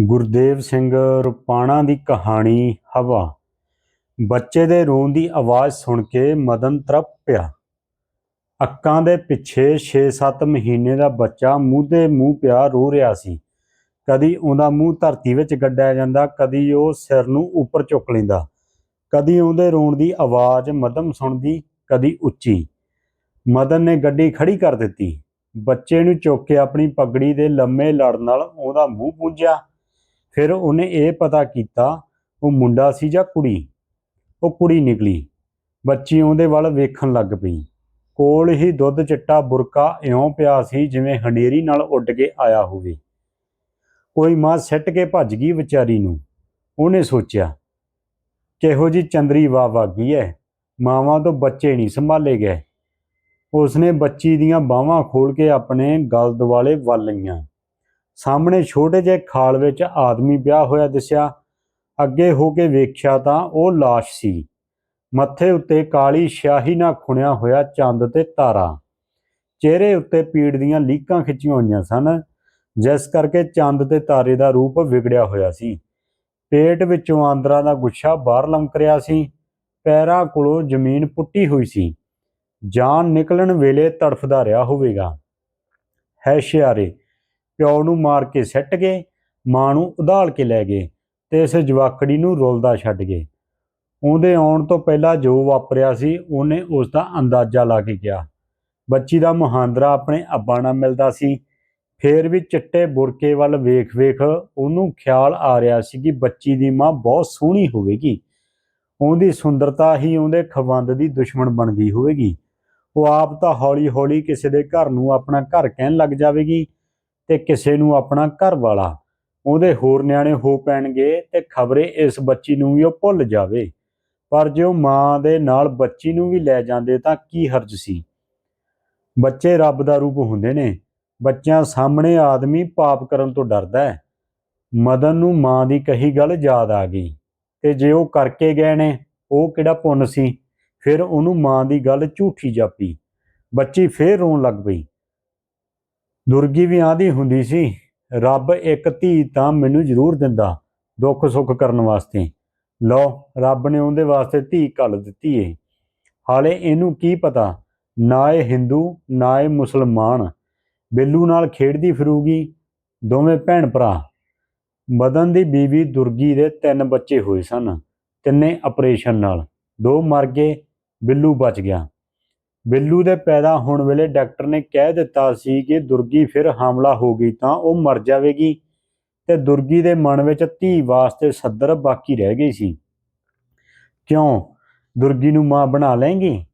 ਗੁਰਦੇਵ ਸਿੰਘ ਰੁਪਾਣਾ ਦੀ ਕਹਾਣੀ ਹਵਾ। ਬੱਚੇ ਦੇ ਰੋਣ ਦੀ ਆਵਾਜ਼ ਸੁਣ ਕੇ ਮਦਨ ਤਰਪ ਪਿਆ। ਅੱਕਾਂ ਦੇ ਪਿੱਛੇ 6-7 ਮਹੀਨੇ ਦਾ ਬੱਚਾ ਮੂੰਹ ਦੇ ਮੂੰਹ ਪਿਆ ਰੋ ਰਿਹਾ ਸੀ। ਕਦੀ ਉਹਦਾ ਮੂੰਹ ਧਰਤੀ ਵਿੱਚ ਗੱਡਿਆ ਜਾਂਦਾ, ਕਦੀ ਉਹ ਸਿਰ ਨੂੰ ਉੱਪਰ ਚੁੱਕ ਲੈਂਦਾ। ਕਦੀ ਉਹਦੇ ਰੋਣ ਦੀ ਆਵਾਜ਼ ਮਦਮ ਸੁਣਦੀ, ਕਦੀ ਉੱਚੀ। ਮਦਨ ਨੇ ਗੱਡੀ ਖੜੀ ਕਰ ਦਿੱਤੀ। ਬੱਚੇ ਨੂੰ ਚੁੱਕ ਕੇ ਆਪਣੀ ਪਗੜੀ ਦੇ ਲੰਮੇ ਲੜ ਨਾਲ ਉਹਦਾ ਮੂੰਹ ਪੂੰਝਿਆ। ਫਿਰ ਉਹਨੇ ਇਹ ਪਤਾ ਕੀਤਾ, ਉਹ ਮੁੰਡਾ ਸੀ ਜਾਂ ਕੁੜੀ? ਉਹ ਕੁੜੀ ਨਿਕਲੀ। ਬੱਚੀ ਉਹਦੇ ਵੱਲ ਵੇਖਣ ਲੱਗ ਪਈ। ਕੋਲ ਹੀ ਦੁੱਧ ਚਿੱਟਾ, ਬੁਰਕਾ ਇਉਂ ਪਿਆ ਸੀ ਜਿਵੇਂ ਹਨੇਰੀ ਨਾਲ ਉੱਡ ਕੇ ਆਇਆ ਹੋਵੇ। ਕੋਈ ਮਾਂ ਸਿੱਟ ਕੇ ਭੱਜ ਗਈ ਵਿਚਾਰੀ ਨੂੰ। ਉਹਨੇ ਸੋਚਿਆ, ਕਿਹੋ ਜੀ ਚੰਦਰੀ ਵਾਹ ਵਾਗੀ ਐ। ਮਾਵਾਂ ਤੋਂ ਬੱਚੇ ਨਹੀਂ ਸੰਭਾਲੇ ਗਏ। ਉਸਨੇ ਬੱਚੀ ਦੀਆਂ ਬਾਹਾਂ ਖੋਲ ਕੇ ਆਪਣੇ ਗਲ ਦੁਆਲੇ ਵੱਲ ਲਈਆਂ। ਸਾਹਮਣੇ ਛੋਟੇ ਜਿਹੇ ਖਾਲ ਵਿੱਚ ਆਦਮੀ ਪਿਆ ਹੋਇਆ ਦਿਸਿਆ। ਅੱਗੇ ਹੋ ਕੇ ਵੇਖਿਆ ਤਾਂ ਉਹ লাশ ਸੀ। ਮੱਥੇ ਉੱਤੇ ਕਾਲੀ ਸ਼ਾਹੀ ਨਾਲ ਖੁਣਿਆ ਹੋਇਆ ਚੰਦ ਤੇ ਤਾਰਾ। ਚਿਹਰੇ ਉੱਤੇ ਪੀੜ ਦੀਆਂ ਲੀਕਾਂ ਖਿੱਚੀਆਂ ਹੋਈਆਂ ਸਨ, ਜਿਸ ਕਰਕੇ ਚੰਦ ਤੇ ਤਾਰੇ ਦਾ ਰੂਪ ਵਿਗੜਿਆ ਹੋਇਆ ਸੀ। ਪੇਟ ਵਿੱਚੋਂ ਆਂਦਰਾਂ ਦਾ ਗੁੱਛਾ ਬਾਹਰ ਲੰਕ ਰਿਹਾ ਸੀ। ਪੈਰਾਂ ਕੋਲੋਂ ਜ਼ਮੀਨ ਪੁੱਟੀ ਹੋਈ ਸੀ। ਜਾਨ ਨਿਕਲਣ ਵੇਲੇ ਤੜਫਦਾ ਰਿਹਾ ਹੋਵੇਗਾ। ਹੈ ਸ਼ਿਆਰੇ ਪਿਓ ਨੂੰ ਮਾਰ ਕੇ ਸੱਟ ਗਏ, ਮਾਂ ਨੂੰ ਉਧਾਲ ਕੇ ਲੈ ਗਏ ਤੇ ਇਸ ਜਵਾਕੜੀ ਨੂੰ ਰੁਲਦਾ ਛੱਡ ਗਏ। ਉਹਦੇ ਆਉਣ ਤੋਂ ਪਹਿਲਾਂ ਜੋ ਵਾਪਰਿਆ ਸੀ, ਉਹਨੇ ਉਸ ਦਾ ਅੰਦਾਜ਼ਾ ਲਾ ਕੇ ਕਿਹਾ। ਬੱਚੀ ਦਾ ਮੁਹਾਂਦਰਾ ਆਪਣੇ ਅੱਬਾ ਨਾਲ ਮਿਲਦਾ ਸੀ। ਫੇਰ ਵੀ ਚਿੱਟੇ ਬੁਰਕੇ ਵੱਲ ਵੇਖ-ਵੇਖ ਉਹਨੂੰ ਖਿਆਲ ਆ ਰਿਹਾ ਸੀ ਕਿ ਬੱਚੀ ਦੀ ਮਾਂ ਬਹੁਤ ਸੋਹਣੀ ਹੋਵੇਗੀ। ਉਹਦੀ ਸੁੰਦਰਤਾ ਹੀ ਉਹਦੇ ਖਵੰਦ ਦੀ ਦੁਸ਼ਮਣ ਬਣ ਗਈ ਹੋਵੇਗੀ। ਉਹ ਆਪ ਤਾਂ ਹੌਲੀ-ਹੌਲੀ ਕਿਸੇ ਦੇ ਘਰ ਨੂੰ ਆਪਣਾ ਘਰ ਕਹਿਣ ਲੱਗ ਜਾਵੇਗੀ। ਤੇ ਕਿਸੇ ਨੂੰ ਆਪਣਾ ਘਰ ਵਾਲਾ ਉਹਦੇ ਹੋਰ ਨਿਆਣੇ ਹੋ ਪੈਣਗੇ ਤੇ ਖਬਰੇ ਇਸ ਬੱਚੀ ਨੂੰ ਵੀ ਉਹ ਭੁੱਲ ਜਾਵੇ। ਪਰ ਜੇ ਉਹ ਮਾਂ ਦੇ ਨਾਲ ਬੱਚੀ ਨੂੰ ਵੀ ਲੈ ਜਾਂਦੇ ਤਾਂ ਕੀ ਹਰਜ ਸੀ? ਬੱਚੇ ਰੱਬ ਦਾ ਰੂਪ ਹੁੰਦੇ ਨੇ। ਬੱਚਿਆਂ ਸਾਹਮਣੇ ਆਦਮੀ ਪਾਪ ਕਰਨ ਤੋਂ ਡਰਦਾ ਹੈ। ਮਦਨ ਨੂੰ ਮਾਂ ਦੀ ਕਹੀ ਗੱਲ ਯਾਦ ਆ ਗਈ। ਤੇ ਜੇ ਉਹ ਕਰਕੇ ਗਏ ਨੇ, ਉਹ ਕਿਹੜਾ ਪੁੰਨ ਸੀ? ਫਿਰ ਉਹਨੂੰ ਮਾਂ ਦੀ ਗੱਲ ਝੂਠੀ ਜਾਪੀ। ਬੱਚੀ ਫੇਰ ਰੋਣ ਲੱਗ ਪਈ। ਦੁਰਗੀ ਵੀ ਆਂਦੀ ਹੁੰਦੀ ਸੀ। ਰੱਬ ਇੱਕ ਧੀ ਤਾਂ ਮੈਨੂੰ ਜ਼ਰੂਰ ਦਿੰਦਾ ਦੁੱਖ ਸੁੱਖ ਕਰਨ ਵਾਸਤੇ। ਲਓ, ਰੱਬ ਨੇ ਉਹਦੇ ਵਾਸਤੇ ਧੀ ਕੱਲ ਦਿੱਤੀ ਏ। ਹਾਲੇ ਇਹਨੂੰ ਕੀ ਪਤਾ? ਨਾ ਇਹ ਹਿੰਦੂ, ਨਾ ਇਹ ਮੁਸਲਮਾਨ। ਬਿੱਲੂ ਨਾਲ ਖੇਡਦੀ ਫਿਰੂਗੀ ਦੋਵੇਂ ਭੈਣ ਭਰਾ। ਮਦਨ ਦੀ ਬੀਵੀ ਦੁਰਗੀ ਦੇ ਤਿੰਨ ਬੱਚੇ ਹੋਏ ਸਨ। ਤਿੰਨੇ ਆਪਰੇਸ਼ਨ ਨਾਲ। ਦੋ ਮਰ ਗਏ, ਬਿੱਲੂ ਬਚ ਗਿਆ। ਬਿੱਲੂ ਦੇ ਪੈਦਾ ਹੋਣ ਵੇਲੇ ਡਾਕਟਰ ਨੇ ਕਹਿ ਦਿੱਤਾ ਸੀ ਕਿ ਦੁਰਗੀ ਫਿਰ ਹਮਲਾ ਹੋ ਗਈ ਤਾਂ ਉਹ ਮਰ ਜਾਵੇਗੀ ਤੇ ਦੁਰਗੀ ਦੇ ਮਨ ਵਿੱਚ ਧੀ ਵਾਸਤੇ ਸੱਦਰ ਬਾਕੀ ਰਹਿ ਗਈ ਸੀ। ਕਿਉਂ? ਦੁਰਗੀ ਨੂੰ ਮਾਂ ਬਣਾ ਲੈਂਗੀ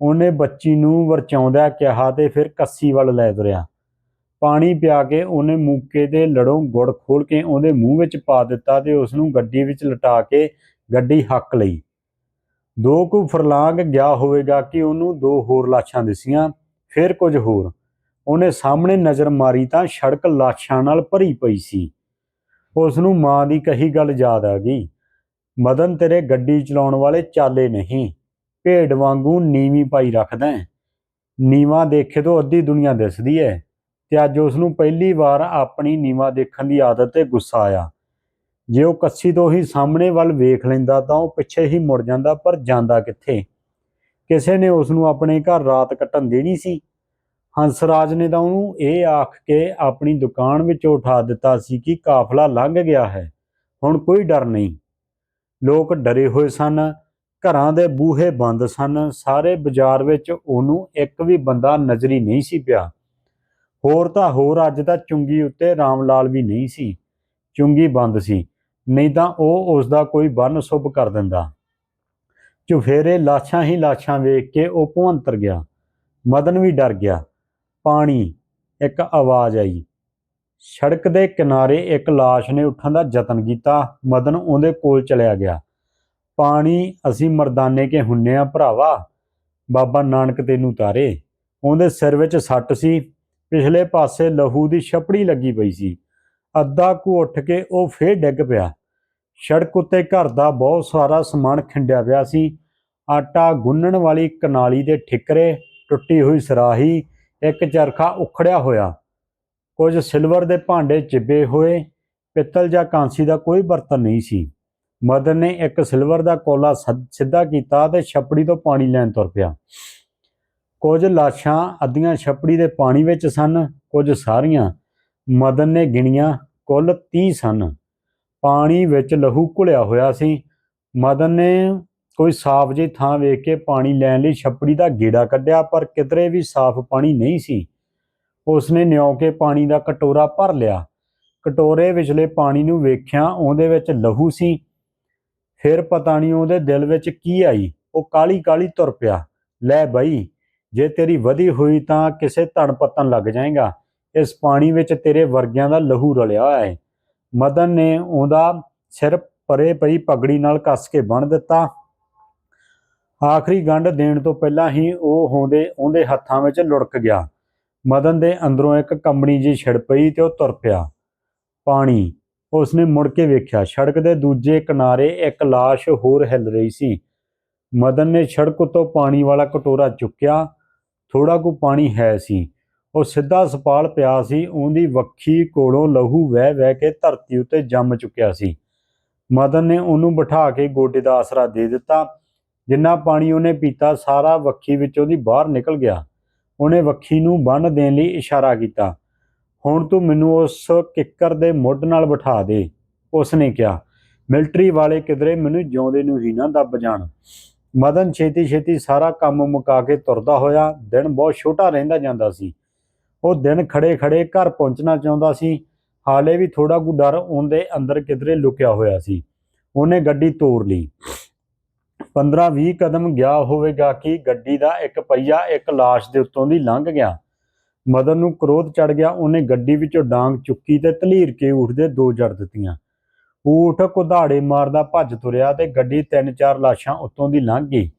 ਉਹਨੇ ਬੱਚੀ ਨੂੰ ਵਰਚਾਉਂਦਾ ਕਿਹਾ ਤੇ ਫਿਰ ਕੱਸੀ ਵੱਲ ਲੈ ਤੁਰਿਆ। ਪਾਣੀ ਪਿਆ ਕੇ ਉਹਨੇ ਮੂਕੇ ਦੇ ਲੜੋਂ ਗੁੜ ਖੋਲ ਕੇ ਉਹਦੇ ਮੂੰਹ ਵਿੱਚ ਪਾ ਦਿੱਤਾ ਤੇ ਉਸ ਨੂੰ ਗੱਡੀ ਵਿੱਚ ਲਟਾ ਕੇ ਗੱਡੀ ਹੱਕ ਲਈ। ਦੋ ਕੁ ਫਰਲਾਂਗ ਗਿਆ ਹੋਵੇਗਾ ਕਿ ਉਹਨੂੰ ਦੋ ਹੋਰ ਲਾਸ਼ਾਂ ਦਿਸੀਆਂ, ਫਿਰ ਕੁਝ ਹੋਰ। ਉਹਨੇ ਸਾਹਮਣੇ ਨਜ਼ਰ ਮਾਰੀ ਤਾਂ ਸੜਕ ਲਾਸ਼ਾਂ ਨਾਲ ਭਰੀ ਪਈ ਸੀ। ਉਸ ਨੂੰ ਮਾਂ ਦੀ ਕਹੀ ਗੱਲ ਯਾਦ ਆ ਗਈ, ਮਦਨ, ਤੇਰੇ ਗੱਡੀ ਚਲਾਉਣ ਵਾਲੇ ਚਾਲੇ ਨਹੀਂ, ਭੇਡ ਵਾਂਗੂ ਨੀਵੀਂ ਪਾਈ ਰੱਖਦਾ ਹੈ। ਨੀਵਾਂ ਦੇਖੇ ਤੋਂ ਅੱਧੀ ਦੁਨੀਆ ਦਿਸਦੀ ਹੈ। ਤੇ ਅੱਜ ਉਸ ਨੂੰ ਪਹਿਲੀ ਵਾਰ ਆਪਣੀ ਨੀਵਾਂ ਦੇਖਣ ਦੀ ਆਦਤ ਤੇ ਗੁੱਸਾ ਆਇਆ। ਜੇ ਉਹ ਕੱਸੀ ਤੋਂ ਹੀ ਸਾਹਮਣੇ ਵੱਲ ਵੇਖ ਲੈਂਦਾ ਤਾਂ ਉਹ ਪਿੱਛੇ ਹੀ ਮੁੜ ਜਾਂਦਾ, ਪਰ ਜਾਂਦਾ ਕਿੱਥੇ? ਕਿਸੇ ਨੇ ਉਸ ਨੂੰ ਆਪਣੇ ਘਰ ਰਾਤ ਕੱਟਣ ਦੇਣੀ ਸੀ। ਹੰਸਰਾਜ ਨੇ ਤਾਂ ਉਹਨੂੰ ਇਹ ਆਖ ਕੇ ਆਪਣੀ ਦੁਕਾਨ ਵਿੱਚੋਂ ਉਠਾ ਦਿੱਤਾ ਸੀ ਕਿ ਕਾਫਲਾ ਲੰਘ ਗਿਆ ਹੈ। ਹੁਣ ਕੋਈ ਡਰ ਨਹੀਂ। ਲੋਕ ਡਰੇ ਹੋਏ ਸਨ। ਘਰਾਂ ਦੇ ਬੂਹੇ ਬੰਦ ਸਨ। ਸਾਰੇ ਬਾਜ਼ਾਰ ਵਿੱਚ ਉਹਨੂੰ ਇੱਕ ਵੀ ਬੰਦਾ ਨਜ਼ਰੀ ਨਹੀਂ ਸੀ ਪਿਆ। ਹੋਰ ਤਾਂ ਹੋਰ, ਅੱਜ ਤਾਂ ਚੁੰਗੀ ਉੱਤੇ ਰਾਮ ਲਾਲ ਵੀ ਨਹੀਂ ਸੀ। ਚੁੰਗੀ ਬੰਦ ਸੀ। ਨਹੀਂ ਤਾਂ ਉਹ ਉਸ ਦਾ ਕੋਈ ਬੰਨ ਸੁਭ ਕਰ ਦਿੰਦਾ। ਚੁਫੇਰੇ ਲਾਸ਼ਾਂ ਹੀ ਲਾਸ਼ਾਂ ਵੇਖ ਕੇ ਉਹ ਭਵੰਤਰ ਗਿਆ। ਮਦਨ ਵੀ ਡਰ ਗਿਆ। ਪਾਣੀ, ਇੱਕ ਆਵਾਜ਼ ਆਈ। ਸੜਕ ਦੇ ਕਿਨਾਰੇ ਇੱਕ ਲਾਸ਼ ਨੇ ਉੱਠਣ ਦਾ ਯਤਨ ਕੀਤਾ। ਮਦਨ ਉਹਦੇ ਕੋਲ ਚਲਿਆ ਗਿਆ। ਪਾਣੀ, ਅਸੀਂ ਮਰਦਾਨੇ ਕੇ ਹੁੰਨੇ ਆ ਭਰਾਵਾ। ਬਾਬਾ ਨਾਨਕ ਤੈਨੂੰ ਤਾਰੇ। ਉਹਦੇ ਸਿਰ ਵਿੱਚ ਸੱਟ ਸੀ। ਪਿਛਲੇ ਪਾਸੇ ਲਹੂ ਦੀ ਛਪੜੀ ਲੱਗੀ ਪਈ ਸੀ। ਅੱਧਾ ਕੁ ਉੱਠ ਕੇ ਉਹ ਫੇਰ ਡਿੱਗ ਪਿਆ। ਸੜਕ ਉੱਤੇ ਘਰ ਦਾ ਬਹੁਤ ਸਾਰਾ ਸਮਾਨ ਖਿੰਡਿਆ ਪਿਆ ਸੀ। ਆਟਾ ਗੁੰਨਣ ਵਾਲੀ ਕਨਾਲੀ ਦੇ ਠਿਕਰੇ, ਟੁੱਟੀ ਹੋਈ ਸਰਾਹੀ, ਇੱਕ ਚਰਖਾ ਉਖੜਿਆ ਹੋਇਆ। ਕੁਝ ਸਿਲਵਰ ਦੇ ਭਾਂਡੇ ਚਿੱਬੇ ਹੋਏ, ਪਿੱਤਲ ਜਾਂ ਕਾਂਸੀ ਦਾ ਕੋਈ ਬਰਤਨ ਨਹੀਂ ਸੀ। ਮਦਨ ਨੇ ਇੱਕ ਸਿਲਵਰ ਦਾ ਕੋਲਾ ਸਿੱਧਾ ਕੀਤਾ ਤੇ ਛੱਪੜੀ ਤੋਂ ਪਾਣੀ ਲੈਣ ਤੁਰ ਪਿਆ। ਕੁਝ ਲਾਸ਼ਾਂ ਅੱਧੀਆਂ ਛੱਪੜੀ ਦੇ ਪਾਣੀ ਵਿੱਚ ਸਨ, ਕੁਝ ਸਾਰੀਆਂ। ਮਦਨ ਨੇ ਗਿਣੀਆਂ ਕੁੱਲ 30 ਸਨ। ਪਾਣੀ ਵਿੱਚ ਲਹੂ ਘੁਲਿਆ ਹੋਇਆ ਸੀ। ਮਦਨ ਨੇ ਕੋਈ ਸਾਫ਼ ਜਿਹੀ ਥਾਂ ਵੇਖ ਕੇ ਪਾਣੀ ਲੈਣ ਲਈ ਛੱਪੜੀ ਦਾ ਗੇੜਾ ਕੱਢਿਆ, ਪਰ ਕਿਧਰੇ ਵੀ ਸਾਫ਼ ਪਾਣੀ ਨਹੀਂ ਸੀ। ਉਸਨੇ ਨਿਉ ਕੇ ਪਾਣੀ ਦਾ ਕਟੋਰਾ ਭਰ ਲਿਆ। ਕਟੋਰੇ ਵਿਚਲੇ ਪਾਣੀ ਨੂੰ ਵੇਖਿਆ ਉਹਦੇ ਵਿੱਚ ਲਹੂ ਸੀ। ਫਿਰ ਪਤਾ ਨਹੀਂ ਉਹਦੇ ਦਿਲ ਵਿੱਚ ਕੀ ਆਈ। ਉਹ ਕਾਲੀ ਕਾਲੀ ਤੁਰ ਪਿਆ। ਲੈ ਬਈ, ਜੇ ਤੇਰੀ ਵਧੀ ਹੋਈ ਤਾਂ ਕਿਸੇ ਧਣ ਪਤਨ ਲੱਗ ਜਾਏਗਾ। ਇਸ ਪਾਣੀ ਵਿੱਚ ਤੇਰੇ ਵਰਗਿਆਂ ਦਾ ਲਹੂ ਰਲਿਆ ਹੋਇਆ ਹੈ। ਮਦਨ ਨੇ ਉਹਦਾ ਸਿਰ ਪਰੇ ਪਈ ਪਗੜੀ ਨਾਲ ਕੱਸ ਕੇ ਬੰਨ ਦਿੱਤਾ। ਆਖਰੀ ਗੰਢ ਦੇਣ ਤੋਂ ਪਹਿਲਾਂ ਹੀ ਉਹ ਹੋਂਦੇ ਉਹਦੇ ਹੱਥਾਂ ਵਿੱਚ ਲੁੜਕ ਗਿਆ। ਮਦਨ ਦੇ ਅੰਦਰੋਂ ਇੱਕ ਕੰਬਣੀ ਜੀ ਛਿੜ ਪਈ ਤੇ ਉਹ ਤੁਰ ਪਿਆ। ਪਾਣੀ, ਉਸਨੇ ਮੁੜ ਕੇ ਵੇਖਿਆ, ਸੜਕ ਦੇ ਦੂਜੇ ਕਿਨਾਰੇ ਇੱਕ ਲਾਸ਼ ਹੋਰ ਹਿੱਲ ਰਹੀ ਸੀ। ਮਦਨ ਨੇ ਸੜਕ ਤੋਂ ਪਾਣੀ ਵਾਲਾ ਕਟੋਰਾ ਚੁੱਕਿਆ। ਥੋੜਾ ਕੁ ਪਾਣੀ ਹੈ ਸੀ। ਉਹ ਸਿੱਧਾ ਸਪਾਲ ਪਿਆ ਸੀ, ਉਹਦੀ ਵੱਖੀ ਕੋਲੋਂ ਲਹੂ ਵਹਿ ਵਹਿ ਕੇ ਧਰਤੀ ਉੱਤੇ ਜੰਮ ਚੁੱਕਿਆ ਸੀ। ਮਦਨ ਨੇ ਉਹਨੂੰ ਬਿਠਾ ਕੇ ਗੋਡੇ ਦਾ ਆਸਰਾ ਦੇ ਦਿੱਤਾ। ਜਿੰਨਾ ਪਾਣੀ ਉਹਨੇ ਪੀਤਾ, ਸਾਰਾ ਵੱਖੀ ਵਿੱਚ ਉਹਦੀ ਬਾਹਰ ਨਿਕਲ ਗਿਆ। ਉਹਨੇ ਵੱਖੀ ਨੂੰ ਬੰਨ ਦੇਣ ਲਈ ਇਸ਼ਾਰਾ ਕੀਤਾ। ਹੁਣ ਤੂੰ ਮੈਨੂੰ ਉਸ ਕਿੱਕਰ ਦੇ ਮੁੱਢ ਨਾਲ ਬਿਠਾ ਦੇ, ਉਸਨੇ ਕਿਹਾ। ਮਿਲਟਰੀ ਵਾਲੇ ਕਿਧਰੇ ਮੈਨੂੰ ਜਿਉਂਦੇ ਨੂੰ ਹੀ ਨਾ ਦੱਬ ਜਾਣ। ਮਦਨ ਛੇਤੀ ਛੇਤੀ ਸਾਰਾ ਕੰਮ ਮੁਕਾ ਕੇ ਤੁਰਦਾ ਹੋਇਆ, ਦਿਨ ਬਹੁਤ ਛੋਟਾ ਰਹਿੰਦਾ ਜਾਂਦਾ ਸੀ। ਉਹ ਦਿਨ ਖੜੇ ਖੜੇ ਘਰ ਪਹੁੰਚਣਾ ਚਾਹੁੰਦਾ ਸੀ। ਹਾਲੇ ਵੀ ਥੋੜਾ ਕੁ ਡਰ ਉਹਦੇ ਅੰਦਰ ਕਿਧਰੇ ਲੁਕਿਆ ਹੋਇਆ ਸੀ। ਉਹਨੇ ਗੱਡੀ ਤੋੜ ਲਈ। 15-20 ਕਦਮ ਗਿਆ ਹੋਵੇਗਾ ਕਿ ਗੱਡੀ ਦਾ ਇੱਕ ਪਹੀਆ ਇੱਕ ਲਾਸ਼ ਦੇ ਉੱਤੋਂ ਦੀ ਲੰਘ ਗਿਆ। ਮਦਨ ਨੂੰ ਕ੍ਰੋਧ ਚੜ ਗਿਆ। ਉਹਨੇ ਗੱਡੀ ਵਿੱਚੋਂ ਡਾਂਗ ਚੁੱਕੀ ਤੇ ਧਲੀਰ ਕੇ ਊਠ ਦੇ ਦੋ ਜੜ ਦਿੱਤੀਆਂ। ਊਠ ਕੁਧਾੜੇ ਮਾਰਦਾ ਭੱਜ ਤੁਰਿਆ ਤੇ ਗੱਡੀ ਤਿੰਨ ਚਾਰ ਲਾਸ਼ਾਂ ਉੱਤੋਂ ਦੀ ਲੰਘ ਗਈ।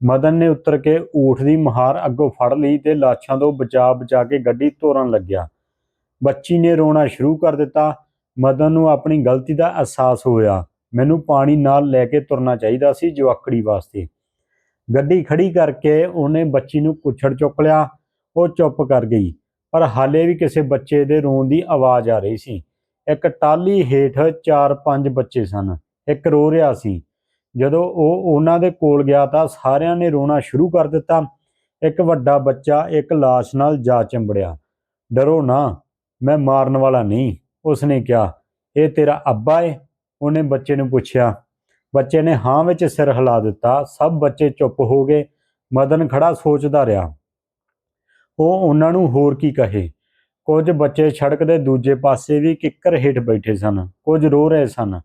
ਮਦਨ ਨੇ ਉੱਤਰ ਕੇ ਊਠ ਦੀ ਮਹਾਰ ਅੱਗੋਂ ਫੜ ਲਈ ਤੇ ਲਾਸ਼ਾਂ ਤੋਂ ਬਚਾ ਬਚਾ ਕੇ ਗੱਡੀ ਤੋਰਨ ਲੱਗਿਆ। ਬੱਚੀ ਨੇ ਰੋਣਾ ਸ਼ੁਰੂ ਕਰ ਦਿੱਤਾ। ਮਦਨ ਨੂੰ ਆਪਣੀ ਗਲਤੀ ਦਾ ਅਹਿਸਾਸ ਹੋਇਆ। ਮੈਨੂੰ ਪਾਣੀ ਨਾਲ ਲੈ ਕੇ ਤੁਰਨਾ ਚਾਹੀਦਾ ਸੀ ਜਵਾਕੜੀ ਵਾਸਤੇ। ਗੱਡੀ ਖੜੀ ਕਰਕੇ ਉਹਨੇ ਬੱਚੀ ਨੂੰ ਕੁੱਛੜ ਚੁੱਕ ਲਿਆ। ਉਹ ਚੁੱਪ ਕਰ ਗਈ, ਪਰ ਹਾਲੇ ਵੀ ਕਿਸੇ ਬੱਚੇ ਦੇ ਰੋਣ ਦੀ ਆਵਾਜ਼ ਆ ਰਹੀ ਸੀ। ਇੱਕ ਟਾਲੀ ਹੇਠ 4-5 ਬੱਚੇ ਸਨ। ਇੱਕ ਰੋ ਰਿਹਾ ਸੀ। ਜਦੋਂ ਉਹ ਉਹਨਾਂ ਦੇ ਕੋਲ ਗਿਆ ਤਾਂ ਸਾਰਿਆਂ ਨੇ ਰੋਣਾ ਸ਼ੁਰੂ ਕਰ ਦਿੱਤਾ। ਇੱਕ ਵੱਡਾ ਬੱਚਾ ਇੱਕ ਲਾਸ਼ ਨਾਲ ਜਾ ਚੰਬੜਿਆ। ਡਰੋ ਨਾ, ਮੈਂ ਮਾਰਨ ਵਾਲਾ ਨਹੀਂ, ਉਸਨੇ ਕਿਹਾ। ਇਹ ਤੇਰਾ ਅੱਬਾ ਏ, ਉਹਨੇ ਬੱਚੇ ਨੂੰ ਪੁੱਛਿਆ। ਬੱਚੇ ਨੇ ਹਾਂ ਵਿੱਚ ਸਿਰ ਹਿਲਾ ਦਿੱਤਾ। ਸਭ ਬੱਚੇ ਚੁੱਪ ਹੋ ਗਏ। ਮਦਨ ਖੜਾ ਸੋਚਦਾ ਰਿਹਾ। ਉਹ ਉਹਨਾਂ ਨੂੰ ਹੋਰ ਕੀ ਕਹੇ? ਕੁਝ ਬੱਚੇ ਸੜਕ ਦੇ ਦੂਜੇ ਪਾਸੇ ਵੀ ਕਿੱਕਰ ਹੇਠ ਬੈਠੇ ਸਨ। ਕੁਝ ਰੋ ਰਹੇ ਸਨ।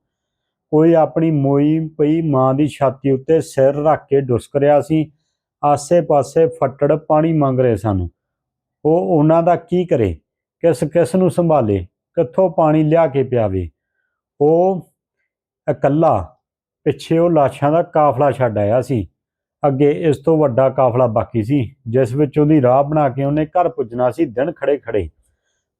ਕੋਈ ਆਪਣੀ ਮੋਈ ਪਈ ਮਾਂ ਦੀ ਛਾਤੀ ਉੱਤੇ ਸਿਰ ਰੱਖ ਕੇ ਡੁਸਕ ਰਿਹਾ ਸੀ। ਆਸੇ-ਪਾਸੇ ਫੱਟੜ ਪਾਣੀ ਮੰਗ ਰਹੇ ਸਨ। ਉਹ ਉਹਨਾਂ ਦਾ ਕੀ ਕਰੇ? ਕਿਸ ਕਿਸ ਨੂੰ ਸੰਭਾਲੇ? ਕਿੱਥੋਂ ਪਾਣੀ ਲਿਆ ਕੇ ਪਿਆਵੇ? ਉਹ ਇਕੱਲਾ ਪਿੱਛੇ ਉਹ ਲਾਸ਼ਾਂ ਦਾ ਕਾਫਲਾ ਛੱਡ ਆਇਆ ਸੀ। ਅੱਗੇ ਇਸ ਤੋਂ ਵੱਡਾ ਕਾਫਲਾ ਬਾਕੀ ਸੀ, ਜਿਸ ਵਿੱਚ ਉਹਦੀ ਰਾਹ ਬਣਾ ਕੇ ਉਹਨੇ ਘਰ ਪੁੱਜਣਾ ਸੀ ਦਿਨ ਖੜੇ ਖੜੇ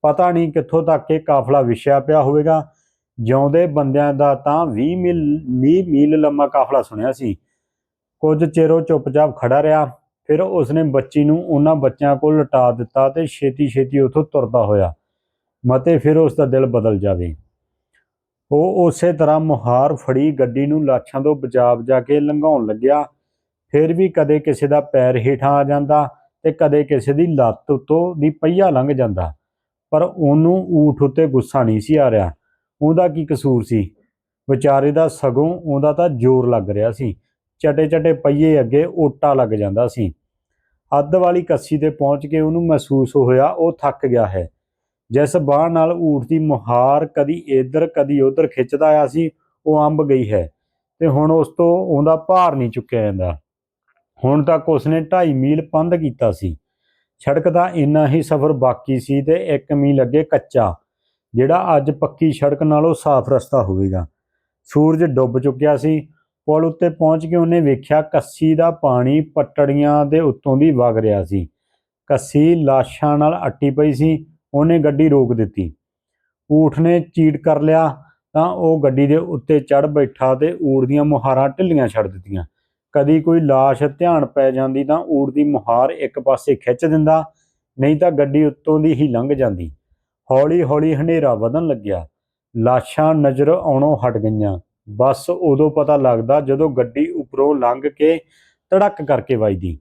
ਪਤਾ ਨਹੀਂ ਕਿੱਥੋਂ ਤੱਕ ਇਹ ਕਾਫਲਾ ਵਿਛਿਆ ਪਿਆ ਹੋਵੇਗਾ। ਜਿਉਂਦੇ ਬੰਦਿਆਂ ਦਾ ਤਾਂ 20 ਮੀਲ 20 ਮੀਲ ਲੰਮਾ ਕਾਫਲਾ ਸੁਣਿਆ ਸੀ। ਕੁਝ ਚਿਰ ਉਹ ਚੁੱਪਚਾਪ ਖੜਾ ਰਿਹਾ। ਫਿਰ ਉਸਨੇ ਬੱਚੀ ਨੂੰ ਉਹਨਾਂ ਬੱਚਿਆਂ ਕੋਲ ਲਟਾ ਦਿੱਤਾ ਤੇ ਛੇਤੀ ਛੇਤੀ ਉਥੋਂ ਤੁਰਦਾ ਹੋਇਆ। ਮਤੇ ਫਿਰ ਉਸ ਦਾ ਦਿਲ ਬਦਲ ਜਾਵੇ। ਉਹ ਉਸੇ ਤਰ੍ਹਾਂ ਮੁਹਾਰ ਫੜੀ ਗੱਡੀ ਨੂੰ ਲਾਛਾਂ ਤੋਂ ਬਚਾ ਬਚਾ ਕੇ ਲੰਘਾਉਣ ਲੱਗਿਆ। ਫਿਰ ਵੀ ਕਦੇ ਕਿਸੇ ਦਾ ਪੈਰ ਹੇਠਾਂ ਆ ਜਾਂਦਾ ਤੇ ਕਦੇ ਕਿਸੇ ਦੀ ਲੱਤ ਉੱਤੋਂ ਦੀ ਪਹੀਆ ਲੰਘ ਜਾਂਦਾ। ਪਰ ਉਹਨੂੰ ਊਠ ਉੱਤੇ ਗੁੱਸਾ ਨਹੀਂ ਸੀ ਆ ਰਿਹਾ। ਉਹਦਾ ਕੀ ਕਸੂਰ ਸੀ? ਵਿਚਾਰੇ ਦਾ ਸਗੋਂ ਉਹਦਾ ਤਾਂ ਜ਼ੋਰ ਲੱਗ ਰਿਹਾ ਸੀ। ਚਟੇ ਚਟੇ ਪਹੀਏ ਅੱਗੇ ਓਟਾ ਲੱਗ ਜਾਂਦਾ ਸੀ। ਅੱਧ ਵਾਲੀ ਕੱਸੀ ਤੇ ਪਹੁੰਚ ਕੇ ਉਹਨੂੰ ਮਹਿਸੂਸ ਹੋਇਆ ਉਹ ਥੱਕ ਗਿਆ ਹੈ। ਜਿਸ ਬਾਹ ਨਾਲ ਊਠ ਦੀ ਮੁਹਾਰ ਕਦੀ ਇੱਧਰ, ਕਦੀ ਉੱਧਰ ਖਿੱਚਦਾ ਆਇਆ ਸੀ, ਉਹ ਅੰਬ ਗਈ ਹੈ ਤੇ ਹੁਣ ਉਸ ਤੋਂ ਉਹਦਾ ਭਾਰ ਨਹੀਂ ਚੁੱਕਿਆ ਜਾਂਦਾ। ਹੁਣ ਤੱਕ ਉਸਨੇ 2.5 ਮੀਲ ਪੰਧ ਕੀਤਾ ਸੀ। ਸੜਕ ਦਾ ਇੰਨਾ ਹੀ ਸਫ਼ਰ ਬਾਕੀ ਸੀ ਤੇ 1 ਮੀਲ ਅੱਗੇ ਕੱਚਾ। ਜਿਹੜਾ ਅੱਜ ਪੱਕੀ ਸੜਕ ਨਾਲੋਂ ਸਾਫ਼ ਰਸਤਾ ਹੋਵੇਗਾ। ਸੂਰਜ ਡੁੱਬ ਚੁੱਕਿਆ ਸੀ। ਪੁਲ ਉੱਤੇ ਪਹੁੰਚ ਕੇ ਉਹਨੇ ਵੇਖਿਆ ਕੱਸੀ ਦਾ ਪਾਣੀ ਪਟੜੀਆਂ ਦੇ ਉੱਤੋਂ ਦੀ ਵਗ ਰਿਹਾ ਸੀ। ਕੱਸੀ ਲਾਸ਼ਾਂ ਨਾਲ ਅੱਟੀ ਪਈ ਸੀ। ਉਹਨੇ ਗੱਡੀ ਰੋਕ ਦਿੱਤੀ। ਊਠ ਨੇ ਚੀਟ ਕਰ ਲਿਆ ਤਾਂ ਉਹ ਗੱਡੀ ਦੇ ਉੱਤੇ ਚੜ ਬੈਠਾ ਤੇ ਊੜ ਦੀਆਂ ਮੁਹਾਰਾਂ ਢਿੱਲੀਆਂ ਛੱਡ ਦਿੱਤੀਆਂ। ਕਦੀ ਕੋਈ ਲਾਸ਼ ਧਿਆਨ ਪੈ ਜਾਂਦੀ ਤਾਂ ਊੜ ਦੀ ਮੁਹਾਰ ਇੱਕ ਪਾਸੇ ਖਿੱਚ ਦਿੰਦਾ, ਨਹੀਂ ਤਾਂ ਗੱਡੀ ਉੱਤੋਂ ਦੀ ਹੀ ਲੰਘ ਜਾਂਦੀ। ਹੌਲੀ ਹੌਲੀ ਹਨੇਰਾ ਵਧਣ ਲੱਗਿਆ। ਲਾਸ਼ਾਂ ਨਜ਼ਰ ਆਉਣੋਂ ਹਟ ਗਈਆਂ। ਬਸ ਉਦੋਂ ਪਤਾ ਲੱਗਦਾ ਜਦੋਂ ਗੱਡੀ ਉੱਪਰੋਂ ਲੰਘ ਕੇ ਧੜਕ ਕਰਕੇ ਵੱਜਦੀ।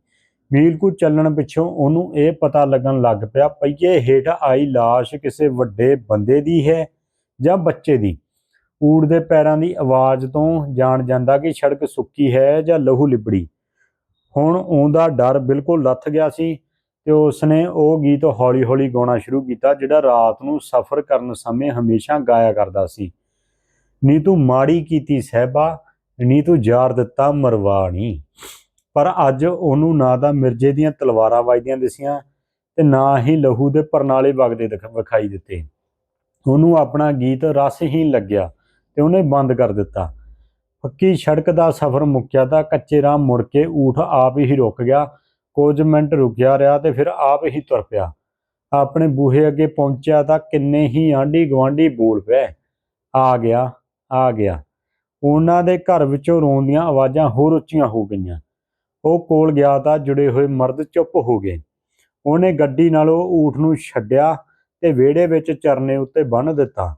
ਮੀਲ ਚੱਲਣ ਪਿੱਛੋਂ ਉਹਨੂੰ ਇਹ ਪਤਾ ਲੱਗਣ ਲੱਗ ਪਿਆ ਪਈਏ ਹੇਠ ਆਈ ਲਾਸ਼ ਕਿਸੇ ਵੱਡੇ ਬੰਦੇ ਦੀ ਹੈ ਜਾਂ ਬੱਚੇ ਦੀ। ਊੜ ਦੇ ਪੈਰਾਂ ਦੀ ਆਵਾਜ਼ ਤੋਂ ਜਾਣ ਜਾਂਦਾ ਕਿ ਸੜਕ ਸੁੱਕੀ ਹੈ ਜਾਂ ਲਹੂ ਲਿਬੜੀ। ਹੁਣ ਉਹਦਾ ਡਰ ਬਿਲਕੁਲ ਲੱਥ ਗਿਆ ਸੀ। ਤੇ ਉਸਨੇ ਉਹ ਗੀਤ ਹੌਲੀ-ਹੌਲੀ ਗਾਉਣਾ ਸ਼ੁਰੂ ਕੀਤਾ, ਜਿਹੜਾ ਰਾਤ ਨੂੰ ਸਫ਼ਰ ਕਰਨ ਸਮੇਂ ਹਮੇਸ਼ਾ ਗਾਇਆ ਕਰਦਾ ਸੀ। ਨੀ ਤੂੰ ਮਾੜੀ ਕੀਤੀ ਸਹਿਬਾ, ਨੀ ਤੂੰ ਜਾਰ ਦਿੱਤਾ ਮਰਵਾਣੀ। ਪਰ ਅੱਜ ਉਹਨੂੰ ਨਾ ਤਾਂ ਮਿਰਜ਼ੇ ਦੀਆਂ ਤਲਵਾਰਾਂ ਵੱਜਦੀਆਂ ਦਿਸੀਆਂ ਤੇ ਨਾ ਹੀ ਲਹੂ ਦੇ ਪਰਨਾਲੇ ਵਗਦੇ ਦਿਖ- ਵਿਖਾਈ ਦਿੱਤੇ। ਉਹਨੂੰ ਆਪਣਾ ਗੀਤ ਰਸਹੀਨ ਲੱਗਿਆ ਤੇ ਉਹਨੇ ਬੰਦ ਕਰ ਦਿੱਤਾ। ਪੱਕੀ ਸੜਕ ਦਾ ਸਫ਼ਰ ਮੁੱਕਿਆ ਤਾਂ ਕੱਚੇ ਰਾਹ ਮੁੜ ਕੇ ਊਠ ਆਪ ਹੀ ਰੁਕ ਗਿਆ। ਕੁਝ ਮਿੰਟ ਰੁਕਿਆ ਰਿਹਾ ਤੇ ਫਿਰ ਆਪ ਹੀ ਤੁਰ ਪਿਆ। ਆਪਣੇ ਬੂਹੇ ਅੱਗੇ ਪਹੁੰਚਿਆ ਤਾਂ ਕਿੰਨੇ ਹੀ ਆਂਢੀ ਗਵਾਂਢੀ ਬੋਲ ਪਏ। ਆ ਗਿਆ ਆ ਗਿਆ। ਉਹਨਾਂ ਦੇ ਘਰ ਵਿੱਚੋਂ ਰੋਣ ਦੀਆਂ ਆਵਾਜ਼ਾਂ ਹੋਰ ਉੱਚੀਆਂ ਹੋ ਗਈਆਂ। ਉਹ ਕੋਲ ਗਿਆ ਤਾਂ ਜੁੜੇ ਹੋਏ ਮਰਦ ਚੁੱਪ ਹੋ ਗਏ। ਉਹਨੇ ਗੱਡੀ ਨਾਲੋਂ ਊਠ ਨੂੰ ਛੱਡਿਆ ਤੇ ਵਿਹੜੇ ਵਿੱਚ ਚਰਨੇ ਉੱਤੇ ਬੰਨ੍ਹ ਦਿੱਤਾ।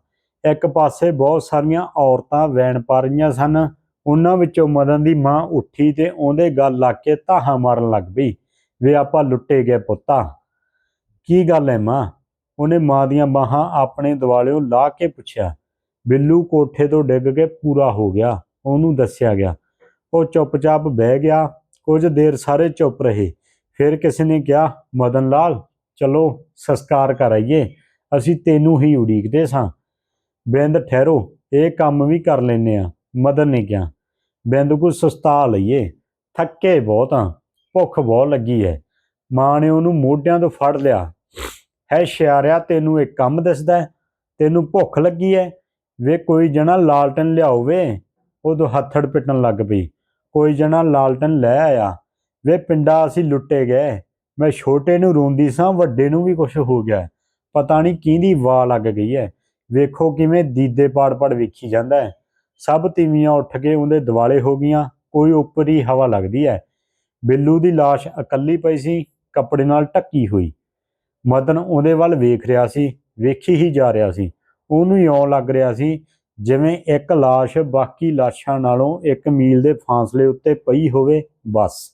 ਇੱਕ ਪਾਸੇ ਬਹੁਤ ਸਾਰੀਆਂ ਔਰਤਾਂ ਵੈਣ ਪਾ ਰਹੀਆਂ ਸਨ। ਉਹਨਾਂ ਵਿੱਚੋਂ ਮਦਨ ਦੀ ਮਾਂ ਉੱਠੀ ਤੇ ਉਹਦੇ ਗੱਲ ਲਾ ਕੇ ਧਾਹਾਂ ਮਾਰਨ ਲੱਗ ਪਈ। ਵੇ ਆਪਾਂ ਲੁੱਟੇ ਗਏ ਪੁੱਤਾ। ਕੀ ਗੱਲ ਹੈ ਮਾਂ? ਉਹਨੇ ਮਾਂ ਦੀਆਂ ਬਾਹਾਂ ਆਪਣੇ ਦਿਵਾਲਿਓਂ ਲਾ ਕੇ ਪੁੱਛਿਆ। ਬਿੱਲੂ ਕੋਠੇ ਤੋਂ ਡਿੱਗ ਕੇ ਪੂਰਾ ਹੋ ਗਿਆ, ਉਹਨੂੰ ਦੱਸਿਆ ਗਿਆ। ਉਹ ਚੁੱਪਚਾਪ ਬਹਿ ਗਿਆ, ਕੁਝ ਦੇਰ ਸਾਰੇ ਚੁੱਪ ਰਹੇ। ਫਿਰ ਕਿਸੇ ਨੇ ਕਿਹਾ, ਮਦਨ ਲਾਲ, ਚਲੋ ਸੰਸਕਾਰ ਕਰ ਆਈਏ, ਅਸੀਂ ਤੈਨੂੰ ਹੀ ਉਡੀਕਦੇ ਸਾਂ। ਬਿੰਦ ਠਹਿਰੋ, ਇਹ ਕੰਮ ਵੀ ਕਰ ਲੈਨੇ ਆ, ਮਦਨ ਨੇ ਕਿਹਾ। ਬਿੰਦ ਕੋ ਸਸਤਾ ਲਈਏ, ਥੱਕੇ ਬਹੁਤ ਆ। ਭੁੱਖ ਬਹੁਤ ਲੱਗੀ ਹੈ। ਮਾਂ ਨੇ ਉਹਨੂੰ ਮੋਢਿਆਂ ਤੋਂ ਫੜ ਲਿਆ। ਹੈ ਸ਼ਿਆਰਿਆ, ਤੈਨੂੰ ਇੱਕ ਕੰਮ ਦਿਸਦਾ ਹੈ? ਤੈਨੂੰ ਭੁੱਖ ਲੱਗੀ ਹੈ। ਵੇ ਕੋਈ ਜਣਾ ਲਾਲਟਨ ਲਿਆਓ ਵੇ ਉਦੋਂ ਹੱਥੜ ਪਿੱਟਣ ਲੱਗ ਪਈ। ਕੋਈ ਜਣਾ ਲਾਲਟਨ ਲੈ ਆਇਆ। ਵੇ ਪਿੰਡਾ ਅਸੀਂ ਲੁੱਟੇ ਗਏ। ਮੈਂ ਛੋਟੇ ਨੂੰ ਰੋਂਦੀ ਸਾਂ, ਵੱਡੇ ਨੂੰ ਵੀ ਕੁਝ ਹੋ ਗਿਆ। ਪਤਾ ਨਹੀਂ ਕਿਹਦੀ ਵਾਹ ਲੱਗ ਗਈ ਹੈ। ਵੇਖੋ ਕਿਵੇਂ ਦੀਦੇ ਪਾੜ-ਪਾੜ ਵੇਖੀ ਜਾਂਦਾ ਹੈ। ਸਭ ਤੀਵੀਆਂ ਉੱਠ ਕੇ ਉਹਦੇ ਦਿਵਾਲੇ ਹੋ ਗਈਆਂ। ਕੋਈ ਉੱਪਰ ਹੀ ਹਵਾ ਲੱਗਦੀ ਹੈ। ਬਿੱਲੂ ਦੀ ਲਾਸ਼ ਇਕੱਲੀ ਪਈ ਸੀ, ਕੱਪੜੇ ਨਾਲ ਢੱਕੀ ਹੋਈ। ਮਦਨ ਉਹਦੇ ਵੱਲ ਵੇਖ ਰਿਹਾ ਸੀ, ਵੇਖੀ ਹੀ ਜਾ ਰਿਹਾ ਸੀ। ਉਹਨੂੰ ਇਉਂ ਲੱਗ ਰਿਹਾ ਸੀ, ਜਿਵੇਂ ਇੱਕ ਲਾਸ਼ ਬਾਕੀ ਲਾਸ਼ਾਂ ਨਾਲੋਂ ਇੱਕ ਮੀਲ ਦੇ ਫਾਸਲੇ ਉੱਤੇ ਪਈ ਹੋਵੇ, ਬਸ।